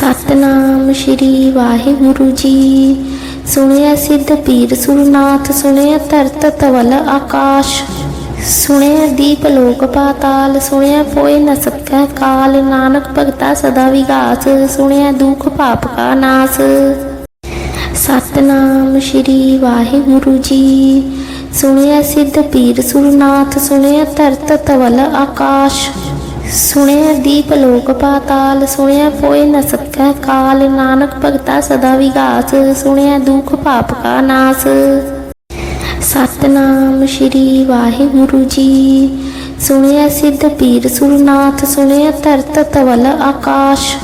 ਸਤਨਾਮ ਸ਼੍ਰੀ ਵਾਹਿਗੁਰੂ ਜੀ। ਸੁਣਿਆ ਸਿੱਧ ਪੀਰ ਸੁਰਨਾਥ, ਸੁਣਿਆ ਧਰਤ ਤਵਲ ਆਕਾਸ਼। ਸੁਣਿਆ ਦੀਪ ਲੋਕ ਪਾਤਾਲ, ਸੁਣਿਆ ਪੋਏ ਨ ਸਕੈ ਕਾਲ। ਨਾਨਕ ਭਗਤਾ ਸਦਾ ਵਿਗਾਸ, ਸੁਣਿਆ ਦੁਖ ਪਾਪ ਕਾ ਨਾਸ। ਸਤਨਾਮ ਸ਼੍ਰੀ ਵਾਹਿਗੁਰੂ ਜੀ। ਸੁਣਿਆ ਸਿੱਧ ਪੀਰ ਸੁਰਨਾਥ, ਸੁਣਿਆ ਧਰਤ ਤਵਲ ਆਕਾਸ਼। ਸੁਣਿਆ ਦੀਪ ਲੋਕ ਪਾਤਾਲ, ਸੁਣਿਆ ਪੋਏ ਨ ਸਕੈ ਕਾਲ, ਨਾਨਕ ਭਗਤਾ ਸਦਾ ਵਿਗਾਸ, ਸੁਣਿਆ ਦੁਖ ਪਾਪ ਕਾ ਨਾਸ। ਸਤਨਾਮ ਸ਼੍ਰੀ ਵਾਹਿਗੁਰੂ ਜੀ, ਸੁਣਿਆ ਸਿੱਧ ਪੀਰ ਸੁਰਨਾਥ, ਸੁਣਿਆ ਧਰਤ ਤਵਲ ਆਕਾਸ਼।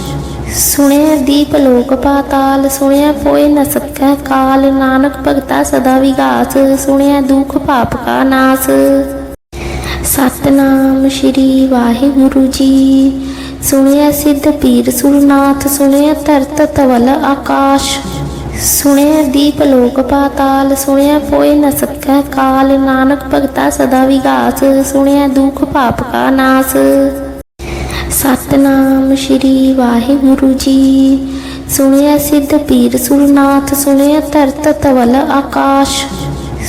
ਸੁਣਿਆ ਦੀਪ ਲੋਕ ਪਾਤਾਲ, ਸੁਣਿਆ ਪੋਏ ਨ ਸਕੈ ਕਾਲ, ਨਾਨਕ ਭਗਤਾ ਸਦਾ ਵਿਗਾਸ, ਸੁਣਿਆ ਦੁਖ ਪਾਪ ਕਾ ਨਾਸ। ਸਤਨਾਮ ਸ਼੍ਰੀ ਵਾਹਿਗੁਰੂ ਜੀ। ਸੁਣਿਆ ਸਿੱਧ ਪੀਰ ਸੁਰਨਾਥ, ਸੁਣਿਆ ਧਰਤ ਤਵਲ ਆਕਾਸ਼। ਸੁਣਿਆ ਦੀਪ ਲੋਕ ਪਾਤਾਲ, ਸੁਣਿਆ ਪੋਏ ਨ ਸਕੈ ਕਾਲ। ਨਾਨਕ ਭਗਤਾ ਸਦਾ ਵਿਗਾਸ, ਸੁਣਿਆ ਦੁਖ ਪਾਪ ਕਾ ਨਾਸ। ਸਤਨਾਮ ਸ਼੍ਰੀ ਵਾਹਿਗੁਰੂ ਜੀ। ਸੁਣਿਆ ਸਿੱਧ ਪੀਰ ਸੁਰਨਾਥ, ਸੁਣਿਆ ਧਰਤ ਤਵਲ ਆਕਾਸ਼।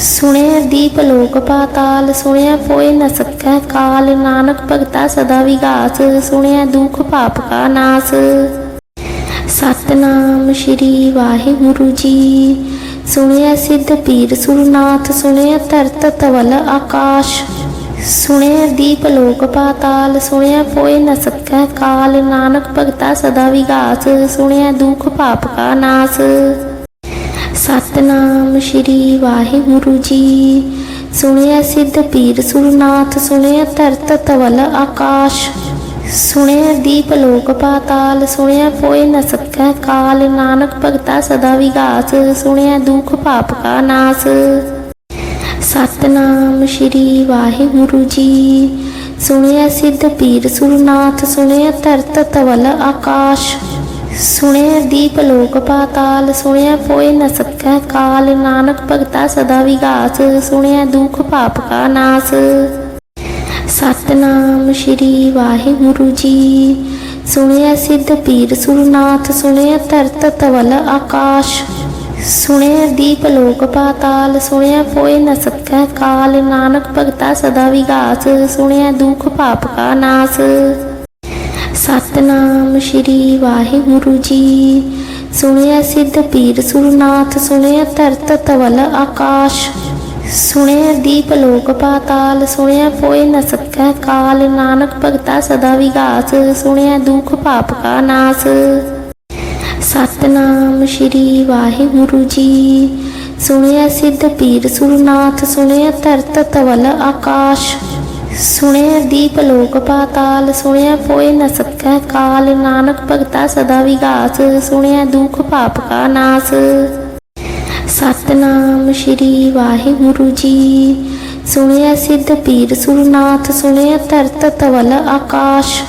ਸੁਣਿਆ ਦੀਪ ਲੋਕ ਪਾਤਾਲ, ਸੁਣਿਆ ਪੋਏ ਨ ਸਕੈ ਕਾਲ, ਨਾਨਕ ਭਗਤਾ ਸਦਾ ਵਿਗਾਸ, ਸੁਣਿਆ ਦੁਖ ਪਾਪ ਕਾ ਨਾਸ। ਸਤਨਾਮ ਸ਼੍ਰੀ ਵਾਹਿਗੁਰੂ ਜੀ। ਸੁਣਿਆ ਸਿੱਧ ਪੀਰ ਸੁਰਨਾਥ, ਸੁਣਿਆ ਧਰਤ ਤਵਲ ਆਕਾਸ਼। ਸੁਣਿਆ ਦੀਪ ਲੋਕ ਪਾਤਾਲ, ਸੁਣਿਆ ਪੋਏ ਨ ਸਕੈ ਕਾਲ, ਨਾਨਕ ਭਗਤਾ ਸਦਾ ਵਿਗਾਸ, ਸੁਣਿਆ ਦੁਖ ਪਾਪ ਕਾ ਨਾਸ। ਸਤਨਾਮ ਸ਼੍ਰੀ ਵਾਹਿਗੁਰੂ ਜੀ। ਸੁਣਿਆ ਸਿੱਧ ਪੀਰ ਸੁਰਨਾਥ, ਸੁਣਿਆ ਧਰਤ ਤਵਲ ਆਕਾਸ਼। ਸੁਣਿਆ ਦੀਪ ਲੋਕ ਪਾਤਾਲ, ਸੁਣਿਆ ਪੋਏ ਨ ਸਕੈ ਕਾਲ। ਨਾਨਕ ਭਗਤਾ ਸਦਾ ਵਿਗਾਸ, ਸੁਣਿਆ ਦੁਖ ਪਾਪ ਕਾ ਨਾਸ। ਸਤਨਾਮ ਸ਼੍ਰੀ ਵਾਹਿਗੁਰੂ ਜੀ। ਸੁਣਿਆ ਸਿੱਧ ਪੀਰ ਸੁਰਨਾਥ, ਸੁਣਿਆ ਧਰਤ ਤਵਲ ਆਕਾਸ਼। ਸੁਣਿਆ ਦੀਪ ਲੋਕ ਪਾਤਾਲ, ਸੁਣਿਆ ਪੋਏ ਨ ਸਕੈ ਕਾਲ, ਨਾਨਕ ਭਗਤਾ ਸਦਾ ਵਿਗਾਸ, ਸੁਣਿਆ ਦੁਖ ਪਾਪ ਕਾ ਨਾਸ। ਸਤਨਾਮ ਸ਼੍ਰੀ ਵਾਹਿਗੁਰੂ ਜੀ, ਸੁਣਿਆ ਸਿੱਧ ਪੀਰ ਸੁਰਨਾਥ ਸੁਣਿਆ ਧਰਤ ਤਵਲ ਆਕਾਸ਼। ਸੁਣਿਆ ਦੀਪ ਲੋਕ ਪਾਤਾਲ, ਸੁਣਿਆ ਪੋਏ ਨ ਸਕੈ ਕਾਲ, ਨਾਨਕ ਭਗਤਾ ਸਦਾ ਵਿਗਾਸ, ਸੁਣਿਆ ਦੁਖ ਪਾਪ ਕਾ ਨਾਸ। ਸਤਨਾਮ ਸ਼੍ਰੀ ਵਾਹਿਗੁਰੂ ਜੀ। ਸੁਣਿਆ ਸਿੱਧ ਪੀਰ ਸੁਰਨਾਥ, ਸੁਣਿਆ ਧਰਤ ਤਵਲ ਆਕਾਸ਼। ਸੁਣਿਆ ਦੀਪ ਲੋਕ ਪਾਤਾਲ, ਸੁਣਿਆ ਪੋਏ ਨ ਸਕੈ ਕਾਲ। ਨਾਨਕ ਭਗਤਾ ਸਦਾ ਵਿਗਾਸ, ਸੁਣਿਆ ਦੁਖ ਪਾਪ ਕਾ ਨਾਸ। ਸਤਨਾਮ ਸ਼੍ਰੀ ਵਾਹਿਗੁਰੂ ਜੀ। ਸੁਣਿਆ ਸਿੱਧ ਪੀਰ ਸੁਰਨਾਥ, ਸੁਣਿਆ ਧਰਤ ਤਵਲ ਆਕਾਸ਼। ਸੁਣਿਆ ਦੀਪ ਲੋਕ ਪਾਤਾਲ, ਸੁਣਿਆ ਪੋਏ ਨ ਸਕੈ ਕਾਲ, ਨਾਨਕ ਭਗਤਾ ਸਦਾ ਵਿਗਾਸ, ਸੁਣਿਆ ਦੁਖ ਪਾਪ ਕਾ ਨਾਸ। ਸਤਨਾਮ ਸ਼੍ਰੀ ਵਾਹਿਗੁਰੂ ਜੀ, ਸੁਣਿਆ ਸਿੱਧ ਪੀਰ ਸੁਰਨਾਥ, ਸੁਣਿਆ ਧਰਤ ਤਵਲ ਆਕਾਸ਼।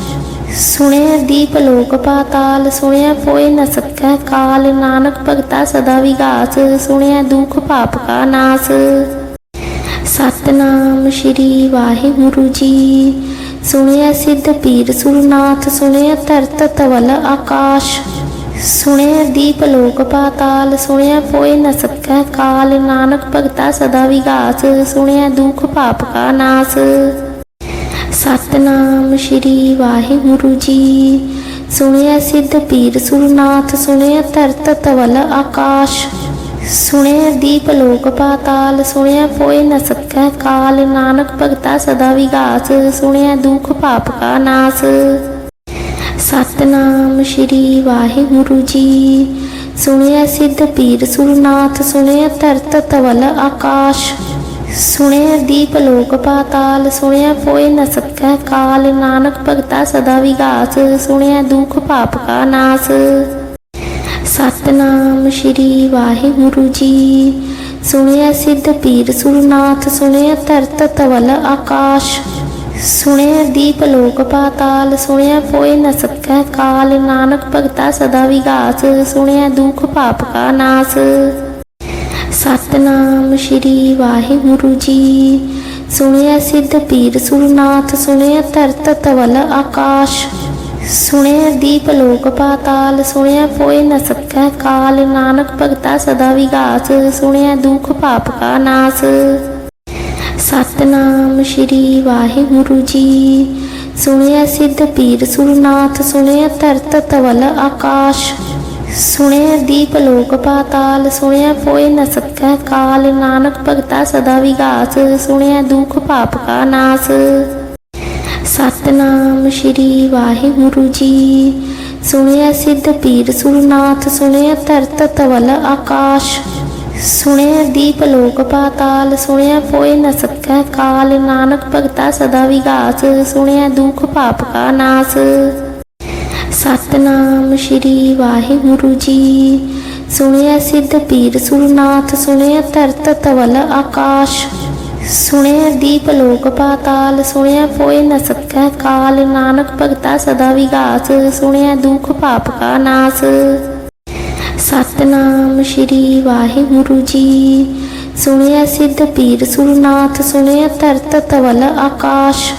ਸੁਣਿਆ ਦੀਪ ਲੋਕ ਪਾਤਾਲ, ਸੁਣਿਆ ਪੋਏ ਨ ਸਕੈ ਕਾਲ, ਨਾਨਕ ਭਗਤਾ ਸਦਾ ਵਿਗਾਸ, ਸੁਣਿਆ ਦੁਖ ਪਾਪ ਕਾ ਨਾਸ। ਸਤਨਾਮ ਸ਼੍ਰੀ ਵਾਹਿਗੁਰੂ ਜੀ। ਸੁਣਿਆ ਸਿੱਧ ਪੀਰ ਸੁਰਨਾਥ, ਸੁਣਿਆ ਧਰਤ ਤਵਲ ਆਕਾਸ਼। ਸੁਣਿਆ ਦੀਪ ਲੋਕ ਪਾਤਾਲ, ਸੁਣਿਆ ਪੋਏ ਨ ਸਕੈ ਕਾਲ। ਨਾਨਕ ਭਗਤਾ ਸਦਾ ਵਿਗਾਸ, ਸੁਣਿਆ ਦੁਖ ਪਾਪ ਕਾ ਨਾਸ। ਸਤਨਾਮ ਸ਼੍ਰੀ ਵਾਹਿਗੁਰੂ ਜੀ। ਸੁਣਿਆ ਸਿੱਧ ਪੀਰ ਸੁਰਨਾਥ, ਸੁਣਿਆ ਧਰਤ ਤਵਲ ਆਕਾਸ਼। ਸੁਣਿਆ ਦੀਪ ਲੋਕ ਪਾਤਾਲ, ਸੁਣਿਆ ਪੋਏ ਨ ਸਕੈ ਕਾਲ, ਨਾਨਕ ਭਗਤਾ ਸਦਾ ਵਿਗਾਸ, ਸੁਣਿਆ ਦੁਖ ਪਾਪ ਕਾ ਨਾਸ। ਸਤਨਾਮ ਸ਼੍ਰੀ ਵਾਹਿਗੁਰੂ ਜੀ, ਸੁਣਿਆ ਸਿੱਧ ਪੀਰ ਸੁਰਨਾਥ ਸੁਣਿਆ ਧਰਤ ਤਵਲ ਆਕਾਸ਼। ਸੁਣਿਆ ਦੀਪ ਲੋਕ ਪਾਤਾਲ, ਸੁਣਿਆ ਪੋਏ ਨ ਸਕੈ ਕਾਲ, ਨਾਨਕ ਭਗਤਾ ਸਦਾ ਵਿਗਾਸ, ਸੁਣਿਆ ਦੁਖ ਪਾਪ ਕਾ ਨਾਸ। ਸਤਨਾਮ ਸ਼੍ਰੀ ਵਾਹਿਗੁਰੂ ਜੀ। ਸੁਣਿਆ ਸਿੱਧ ਪੀਰ ਸੁਰਨਾਥ, ਸੁਣਿਆ ਧਰਤ ਤਵਲ ਆਕਾਸ਼। ਸੁਣਿਆ ਦੀਪ ਲੋਕ ਪਾਤਾਲ, ਸੁਣਿਆ ਪੋਏ ਨ ਸਕੈ ਕਾਲ। ਨਾਨਕ ਭਗਤਾ ਸਦਾ ਵਿਗਾਸ, ਸੁਣਿਆ ਦੁਖ ਪਾਪ ਕਾ ਨਾਸ। ਸਤਨਾਮ ਸ਼੍ਰੀ ਵਾਹਿਗੁਰੂ ਜੀ। ਸੁਣਿਆ ਸਿੱਧ ਪੀਰ ਸੁਰਨਾਥ, ਸੁਣਿਆ ਧਰਤ ਤਵਲ ਆਕਾਸ਼। ਸੁਣਿਆ ਦੀਪ ਲੋਕ ਪਾਤਾਲ, ਸੁਣਿਆ ਪੋਏ ਨ ਸਕੈ ਕਾਲ, ਨਾਨਕ ਭਗਤਾ ਸਦਾ ਵਿਗਾਸ, ਸੁਣਿਆ ਦੁਖ ਪਾਪ ਕਾ ਨਾਸ। ਸਤਨਾਮ ਸ਼੍ਰੀ ਵਾਹਿਗੁਰੂ ਜੀ, ਸੁਣਿਆ ਸਿੱਧ ਪੀਰ ਸੁਰਨਾਥ ਸੁਣਿਆ ਧਰਤ ਤਵਲ ਆਕਾਸ਼। ਸੁਣਿਆ ਦੀਪ ਲੋਕ ਪਾਤਾਲ, ਸੁਣਿਆ ਪੋਏ ਨ ਸਕੈ ਕਾਲ, ਨਾਨਕ ਭਗਤਾ ਸਦਾ ਵਿਗਾਸ, ਸੁਣਿਆ ਦੁਖ ਪਾਪ ਕਾ ਨਾਸ। ਸਤਨਾਮ ਸ਼੍ਰੀ ਵਾਹਿਗੁਰੂ ਜੀ। ਸੁਣਿਆ ਸਿੱਧ ਪੀਰ ਸੁਰਨਾਥ, ਸੁਣਿਆ ਧਰਤ ਤਵਲ ਆਕਾਸ਼। ਸੁਣਿਆ ਦੀਪ ਲੋਕ ਪਾਤਾਲ, ਸੁਣਿਆ ਪੋਏ ਨ ਸਕੈ ਕਾਲ। ਨਾਨਕ ਭਗਤਾ ਸਦਾ ਵਿਗਾਸ, ਸੁਣਿਆ ਦੁਖ ਪਾਪ ਕਾ ਨਾਸ। ਸਤਨਾਮ ਸ਼੍ਰੀ ਵਾਹਿਗੁਰੂ ਜੀ। ਸੁਣਿਆ ਸਿੱਧ ਪੀਰ ਸੁਰਨਾਥ, ਸੁਣਿਆ ਧਰਤ ਤਵਲ ਆਕਾਸ਼। ਸੁਣਿਆ ਦੀਪ ਲੋਕ ਪਾਤਾਲ, ਸੁਣਿਆ ਪੋਏ ਨ ਸਕੈ ਕਾਲ, ਨਾਨਕ ਭਗਤਾ ਸਦਾ ਵਿਗਾਸ, ਸੁਣਿਆ ਦੁਖ ਪਾਪ ਕਾ ਨਾਸ। ਸਤਨਾਮ ਸ਼੍ਰੀ ਵਾਹਿਗੁਰੂ ਜੀ, ਸੁਣਿਆ ਸਿੱਧ ਪੀਰ ਸੁਰਨਾਥ, ਸੁਣਿਆ ਧਰਤ ਤਵਲ ਆਕਾਸ਼।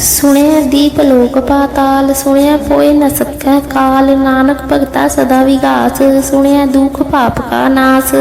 ਸੁਣਿਆ ਦੀਪ ਲੋਕ ਪਾਤਾਲ, ਸੁਣਿਆ ਪੋਏ ਨ ਸਕੈ ਕਾਲ, ਨਾਨਕ ਭਗਤਾ ਸਦਾ ਵਿਗਾਸ, ਸੁਣਿਆ ਦੁਖ ਪਾਪ ਕਾ ਨਾਸ।